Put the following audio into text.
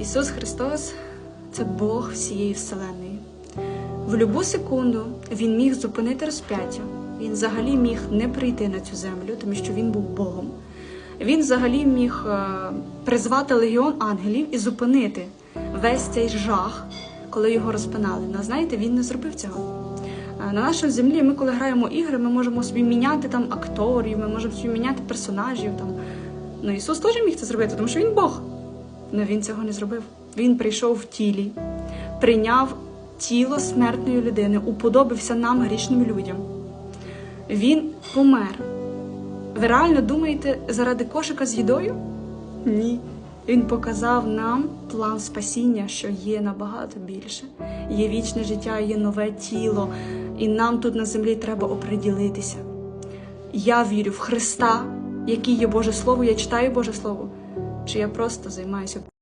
Ісус Христос це Бог всієї Вселеної. В любу секунду Він міг зупинити розп'яття. Він взагалі міг не прийти на цю землю, тому що він був Богом. Він взагалі міг е, призвати легіон ангелів і зупинити весь цей жах, коли його розпинали. Але знаєте, він не зробив цього. Е, На нашій землі ми, коли граємо ігри, ми можемо собі міняти там акторів, ми можемо собі міняти персонажів. Там. Ну Ісус теж міг це зробити, тому що він Бог. Але він цього не зробив. Він прийшов в тілі, прийняв тіло смертної людини, уподобився нам, грішним людям. Він помер. Ви реально думаєте заради кошика з їдою? Ні. Він показав нам план спасіння, що є набагато більше. Є вічне життя, є нове тіло, і нам тут на землі треба оприділитися. Я вірю в Христа, який є Боже Слово, я читаю Боже Слово, чи я просто займаюся